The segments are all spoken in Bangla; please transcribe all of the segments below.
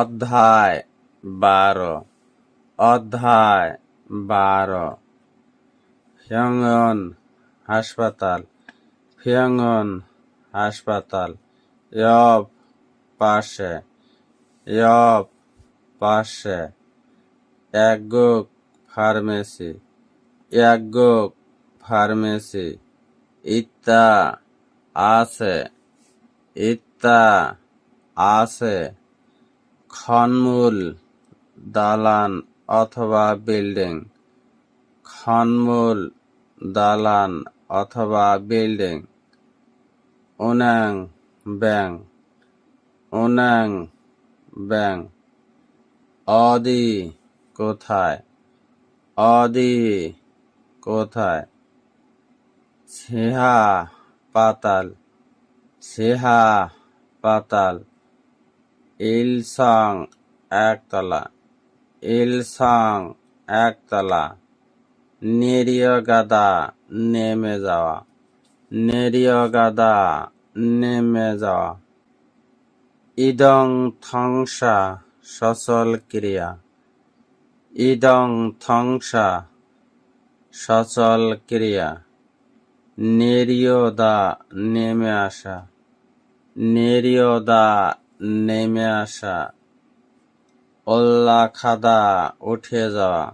অধ্যায় বারো। অধ্যায় বারো। ফিয়ংয়ন হাসপাতাল। ফিয়ংয়ন হাসপাতাল। ইয়ব পাশে। ইয়ব পাশে। একগুক ফার্মেসি। একগুক ফার্মেসি। ইত্তা আছে। ইত্তা আছে। খনমূল, দালান অথবা বিল্ডিং। খনমূল, দালান অথবা বিল্ডিং। উনাং, ব্যাং। উনাং, ব্যাং। অদি, কোথায়? অদি, কোথায়? ছেহা, পাতাল। ছেহা, পাতাল। ইলসং একতলা ইলসং একতলা। নেরিয় গাদা নেমে যাওয়া নেরিয় গাদা নেমে যাওয়া। ইদং থংসা সচল ক্রিয়া, ইদং থংসা সচল ক্রিয়া। নেরিয় দা নেমে আসা নেরিয় দা নেমে আসা। খাদা উঠে যাওয়া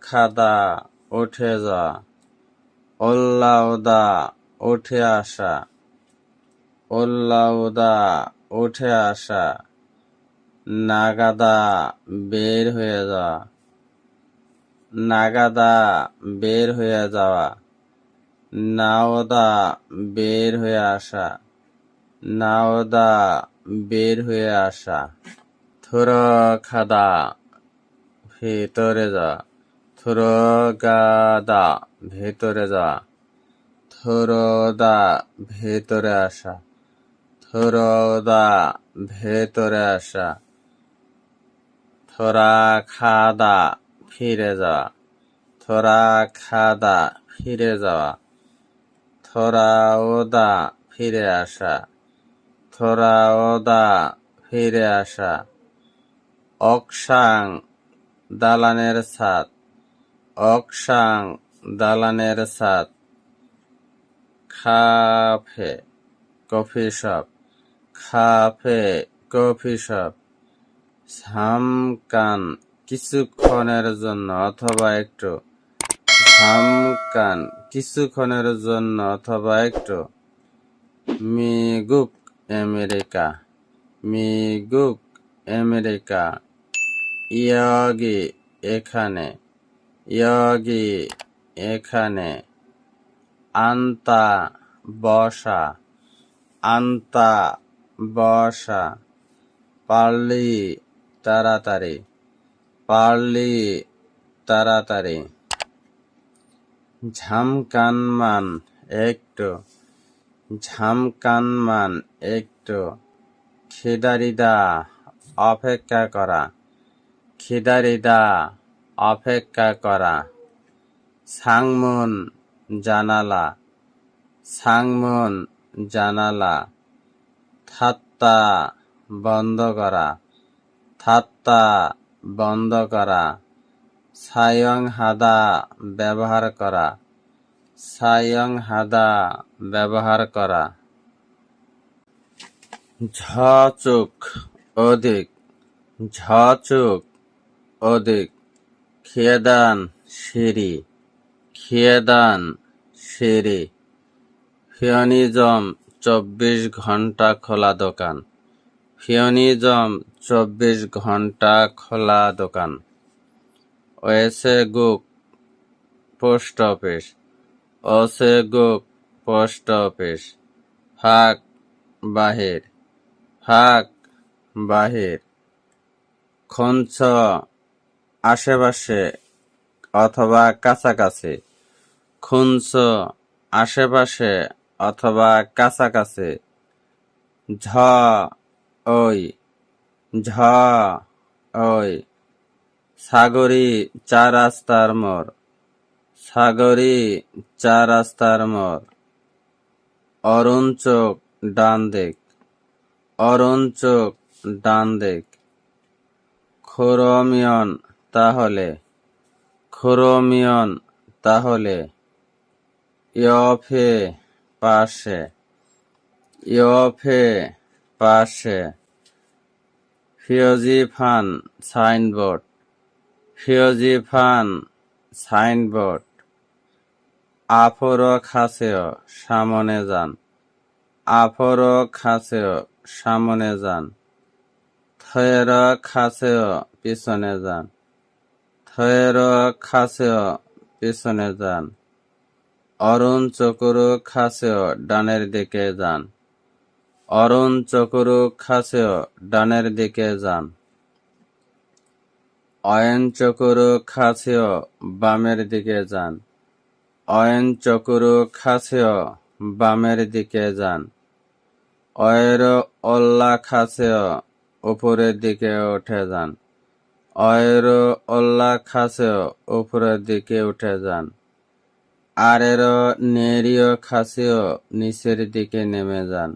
খাদা উঠে যাওয়া ওল্লা উদা উঠে আসা। ওল্লা উদা উঠে আসা। নাগাদা, বের হয়ে যাওয়া নাগাদা, বের হয়ে যাওয়া। নাওদা, বের হয়ে আসা। নাওদা বের হয়ে আসা। থুর খাদা, ভেতরে যা। থুর গাদা, ভেতরে যা। থুরদা ভেতরে আসা। থুরদা ভেতরে আসা। থোরা খাদা, ফিরে যাওয়া থোরা খাদা, ফিরে যাওয়া। থোরা ওদা ফিরে আসা। থোরা ওদা ফিরে আসা। অকসাং দালানের ছাদ। অকসাং দালানের ছাদ। খাফে কফি শপ। খাফে কফি শপ। সামকান কিছুক্ষণের জন্য অথবা একটু। সামকান কিছুক্ষণের জন্য অথবা একটু। মিগুক আমেরিকা মিগুক আমেরিকা ইয়াগি এখানে ইয়াগি এখানে আন্তা বসা আন্তা বসা পারলি তাড়াতাড়ি পারলি তাড়াতাড়ি ঝামকানমান একটু ঝামকানমান, একটু খিদারিদা অপেক্ষা করা। খিদারিদা অপেক্ষা করা। সাংমুন জানালা। সাংমুন জানালা। থাত্তা বন্ধ করা। থাত্তা বন্ধ করা। সায়ং হাদা ব্যবহার করা। সায়ং হাদা, ব্যবহার করা। ঝচুক অধিক। ঝচুক অধিক। খেদান, সিঁড়ি। খেদান, সিঁড়ি। ফিওনিজম, চব্বিশ ঘণ্টা খোলা দোকান। ফিওনিজম, চব্বিশ ঘণ্টা খোলা দোকান। ওয়েসে গুক পোস্ট অফিস। ওসে গুক পোস্ট অফিস। ফাঁক বাহির। ফাঁক বাহির। খঞ্চ আশেপাশে অথবা কাছাকাছি। খুঞ্চ আশেপাশে অথবা কাছাকাছি। ঝ ওই। ঝ ওই। সাগরী চার রাস্তার মোড়। সাগরী চার রাস্তার মোড়। অরুণ চোখ, ডান দিক। অরুণ চোখ, ডান দিক। খোরমিয়ন, তাহলে। খোরমিয়ন, তাহলে। ইয়ফে, পাশে। ইয়ফে, পাশে। ফিওজিফান সাইনবোর্ড। ফিওজিফান সাইনবোর্ড। আফর খাসেও সামনে যান। আফর খাসেও সামনে যান। থয়ের খাসেও পিছনে যান। থয়ের খাসেও পিছনে যান। অরুণ চকুরু খাসেও ডানের দিকে যান। অরুণ চকুরু খাসেও ডানের দিকে যান। অয়ন চকুরু খাসেও বামের দিকে যান। অয়ন চকুরু খাসেও বামের দিকে যান। অয়ের অল্লা খাসেও উপরের দিকে উঠে যান। অয়ের অল্লা খাসেও উপরের দিকে উঠে যান। আরের নেরিয় খাসেও নিচের দিকে নেমে যান।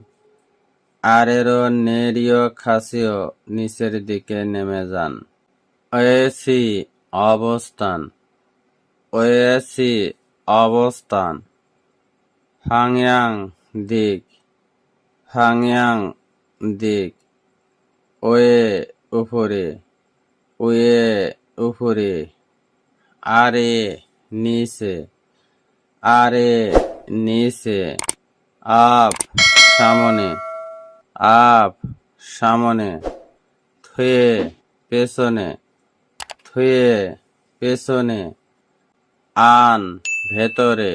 আরের নেরিয় খাসেও নিচের দিকে নেমে যান। ওয়েসি অবস্থান। ওয়েসি অবস্থান। ফাংয়াং দিক। ফাংয়াং দিক। ওয়ে উপরে। ওয়ে উপরে। আরে নিচে। আরে নিচে। আপ সামনে। আপ সামনে। থুয়ে পেছনে। থুয়ে পেছনে। আন ভেতরে,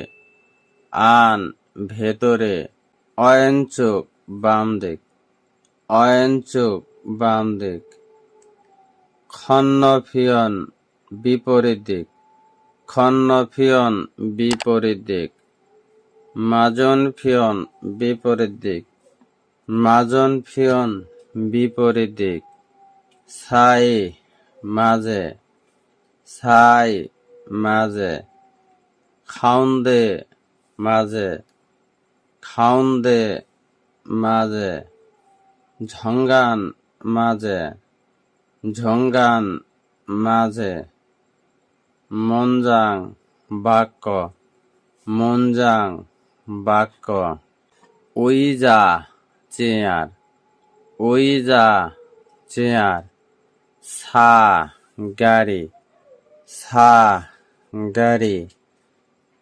আন ভেতরে অয়নচুক বাম দিক অয়নচুক বাম দিক খন্নফিয়ন বিপরীত দিক খন্নফিয়ন বিপরীত দিক মাজন ফিয়ন বিপরীত দিক মাজন ফিয়ন বিপরীত দিক, ছাই মাঝে ছাই মাঝে। খাউন্দে মাঝে খাউন্দে মাঝে ঝঙ্গান মাঝে ঝঙ্গান মাঝে মঞ্জাং বাক্য মঞ্জাং বাক্য উইজা চেয়ার উইজা চেয়ার সা গাড়ি সা গাড়ি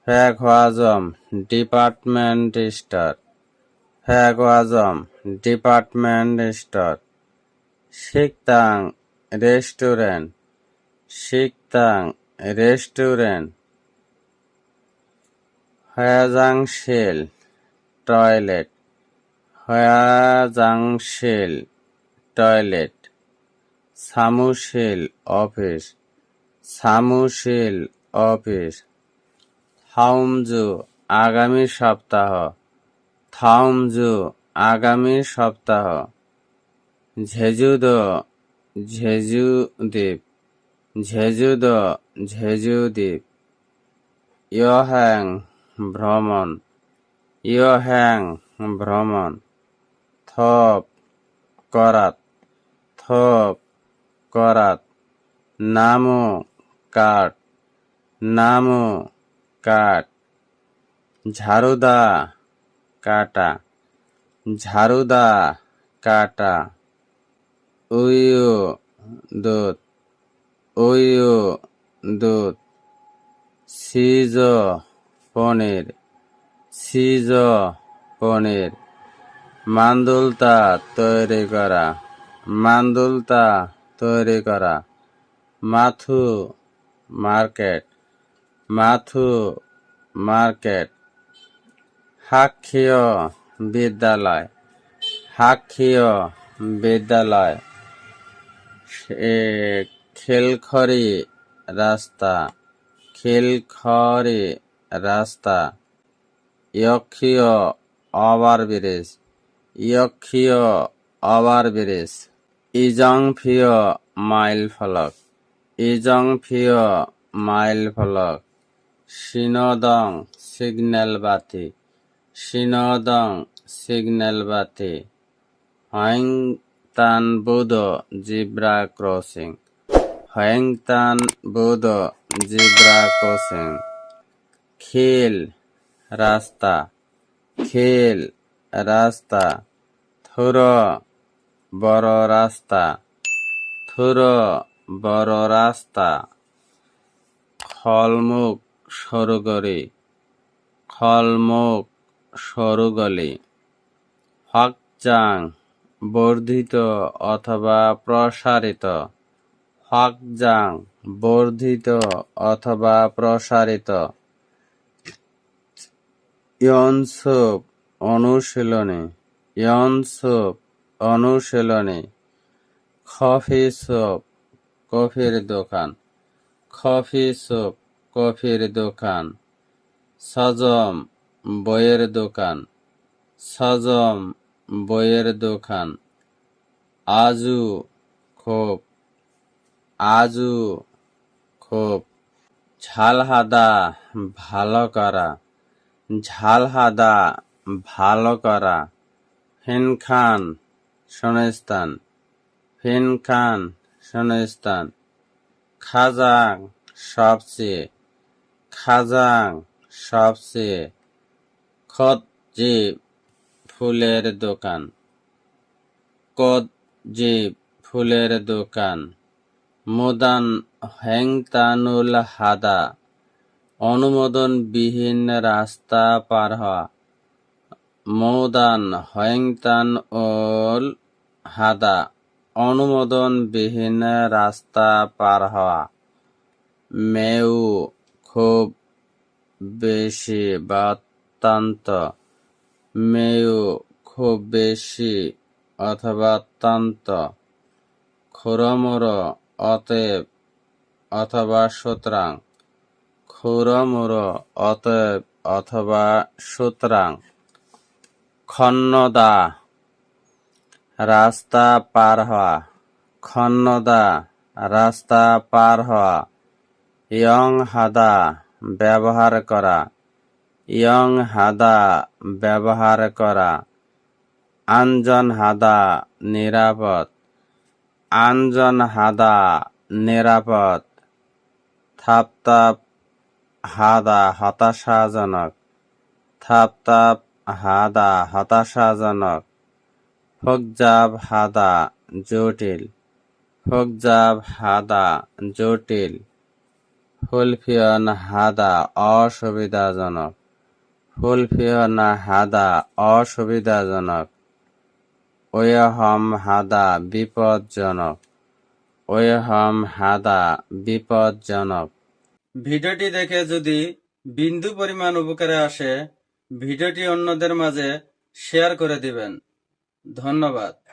ফ্যাক আজম, ডিপার্টমেন্ট স্টোর। ফ্যাক আজম, ডিপার্টমেন্ট স্টোর। শিকতাং রেস্টুরেন্ট। শিকতাং রেস্টুরেন্ট। হয়াজাংশেল টয়লেট। হয়াজাংশেল টয়লেট। সামুশেল অফিস। সামুশেল অফিস। থাউমজু, আগামী সপ্তাহ। থাউমজু, আগামী সপ্তাহ। ঝেজুদ ঝেজু দ্বীপ ঝেজুদ ঝেজু দ্বীপ ইয়হ্যাং ভ্রমণ। ইয়হ্যাং ভ্রমণ। থপ, করাত। থপ, করাত। নামো, কাঠ। নামো কাঠ। ঝাড়ুদা কাটা। ঝাড়ুদা কাটা। উইও দুধ। উইও দুধ। সিজ পনির। সিজ পনির। মান্দুলতা তৈরি করা। মান্দুলতা তৈরি করা। মাথু মার্কেট। মাথু মার্কেট, হাক্ষীয় বিদ্যালয় হাক্ষীয় বিদ্যালয় খেলখড়ি রাস্তা খেলখড়ি রাস্তা, ইয়ক্ষীয় ওভার ব্রিজ ইয়ক্ষীয় ওভার ব্রিজ ইজং ফিয় মাইল ফলক ইজং ফিয় মাইল ফলক সিনদং সিগন্যাল বাতি। সিনদং সিগন্যাল বাতি। হাইং হয়েংতান বুদ জিব্রা ক্রসিং। হয়েংতান বুদ জিব্রা ক্রসিং। খিল রাস্তা। খিল রাস্তা। থুর বড় রাস্তা। থুর বড় রাস্তা। খলমুখ সরুগরি খলমুখ সরুগলি হকচাং বর্ধিত অথবা প্রসারিত হকজাং বর্ধিত অথবা প্রসারিত। ইয়নসুপ অনুশীলনী ইয়নসুপ অনুশীলনী কফি সুপ কফির দোকান কফি সুপ কফির দোকান, সজম বইয়ের দোকান, সজম বইয়ের দোকান, আজু খোপ আজু খোপ, ঝালহাদা ভালো করা, ঝালহাদা ভালো করা, ফিনখান শূন্যস্থান ফিনখান শূন্যস্থান খাজাং সবচেয়ে খাজাং সবচেয়ে খতজিব ফুলের দোকান। কতজিব ফুলের দোকান। মুদান হেংতানুল হাদা। অনুমোদনবিহীন রাস্তা পার হওয়া। মৌদান হয়েংতান ওল হাদা। অনুমোদনবিহীন রাস্তা পার হওয়া। মেউ খুব বেশি বা অত্যন্ত মেয়ু খুব বেশি অথবা অত্যন্ত খুরমুর অতএব অথবা সুতরাং। খুরমুর অতএব অথবা সুতরাং। খন্নদা, রাস্তা পার হওয়া। খন্নদা, রাস্তা পার হওয়া। ইয়ং হাদা ব্যবহার করা। ইয়ং হাদা ব্যবহার করা। আঞ্জন হাদা নিরাপদ। আঞ্জন হাদা নিরাপদ। থাপতাপ হাদা হতাশাজনক। থাপতাপ হাদা হতাশাজনক। ফকজাব হাদা জটিল। ফকজাব হাদা জটিল। ফুলফিয়ন হাদা অসুবিধাজনক। ফুলফিয়ন হাদা অসুবিধাজনক। ওয়হম হাদা বিপজ্জনক। ওয়হম হাদা বিপজ্জনক। ভিডিওটি দেখে যদি বিন্দু পরিমাণ উপকারে আসে, ভিডিওটি অন্যদের মাঝে শেয়ার করে দিবেন। ধন্যবাদ।